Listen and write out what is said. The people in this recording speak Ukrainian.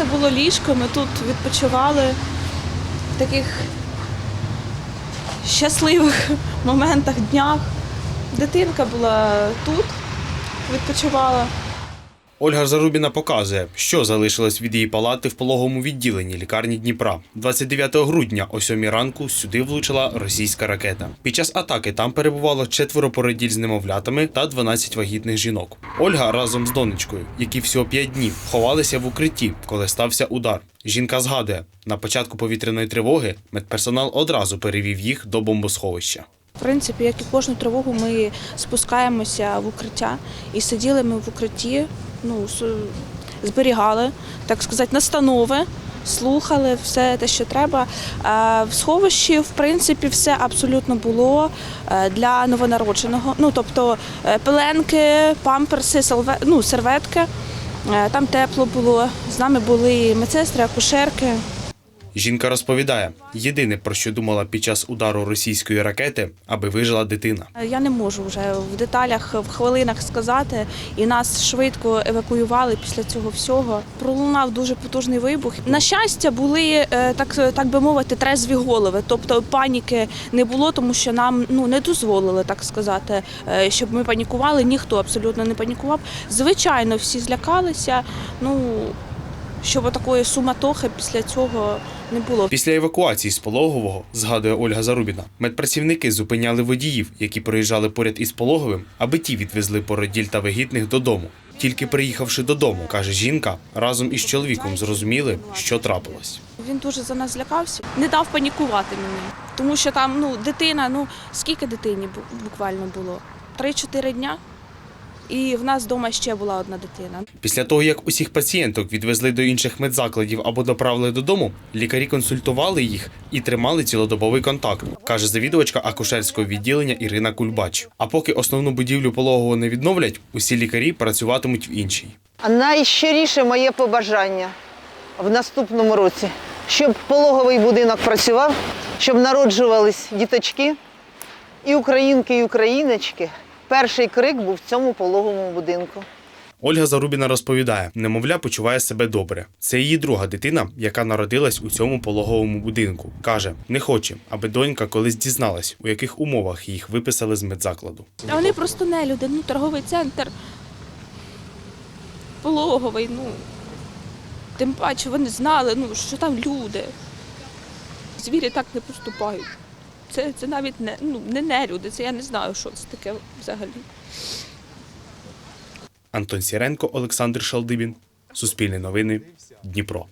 це було ліжко, ми тут відпочивали в таких щасливих моментах, днях. Дитинка була тут, відпочивала. Ольга Зарубіна показує, що залишилось від її палати в пологовому відділенні лікарні Дніпра. 29 грудня о 7 ранку сюди влучила російська ракета. Під час атаки там перебувало четверо породіль з немовлятами та 12 вагітних жінок. Ольга разом з донечкою, які всього 5 днів ховалися в укритті, коли стався удар. Жінка згадує, на початку повітряної тривоги медперсонал одразу перевів їх до бомбосховища. В принципі, як і кожну тривогу, ми спускаємося в укриття і сиділи ми в укритті, ну, зберігали, так сказати, настанови, слухали все те, що треба. Е, В сховищі, в принципі, все абсолютно було е, для новонародженого. Ну, тобто е, пеленки, памперси, ну, серветки. Там тепло було. З нами були медсестри, акушерки. Жінка розповідає, єдине про що думала під час удару російської ракети, аби вижила дитина. Я не можу вже в деталях, в хвилинах сказати. І нас швидко евакуювали після цього всього. Пролунав дуже потужний вибух. На щастя, були е, так, так би мовити, трезві голови. Тобто паніки не було, тому що нам ну не дозволили так сказати, е, щоб ми панікували. Ніхто абсолютно не панікував. Звичайно, всі злякалися. Ну щоб такої суматохи після цього не було. Після евакуації з пологового, згадує Ольга Зарубіна, медпрацівники зупиняли водіїв, які проїжджали поряд із пологовим, аби ті відвезли породіль та вагітних додому. Тільки приїхавши додому, каже жінка, разом із чоловіком зрозуміли, що трапилось. Він дуже за нас злякався, не дав панікувати мені, тому що там ну дитина, ну скільки дитині бу- буквально було? Три-чотири дня. І в нас вдома ще була одна дитина. Після того, як усіх пацієнток відвезли до інших медзакладів або доправили додому, лікарі консультували їх і тримали цілодобовий контакт, каже завідувачка акушерського відділення Ірина Кульбач. А поки основну будівлю пологового не відновлять, усі лікарі працюватимуть в іншій. А найщиріше моє побажання в наступному році, щоб пологовий будинок працював, щоб народжувались діточки, і українки, і україночки. Перший крик був в цьому пологовому будинку. Ольга Зарубіна розповідає, немовля почуває себе добре. Це її друга дитина, яка народилась у цьому пологовому будинку. Каже, не хоче, аби донька колись дізналась, у яких умовах їх виписали з медзакладу. А вони просто не люди. Ну, торговий центр пологовий, ну тим паче вони знали, ну, що там люди. Звірі так не поступають. Це, це навіть не, ну, не нелюди, це я не знаю, що це таке взагалі. Антон Сіренко, Олександр Шалдибін. Суспільне новини. Дніпро.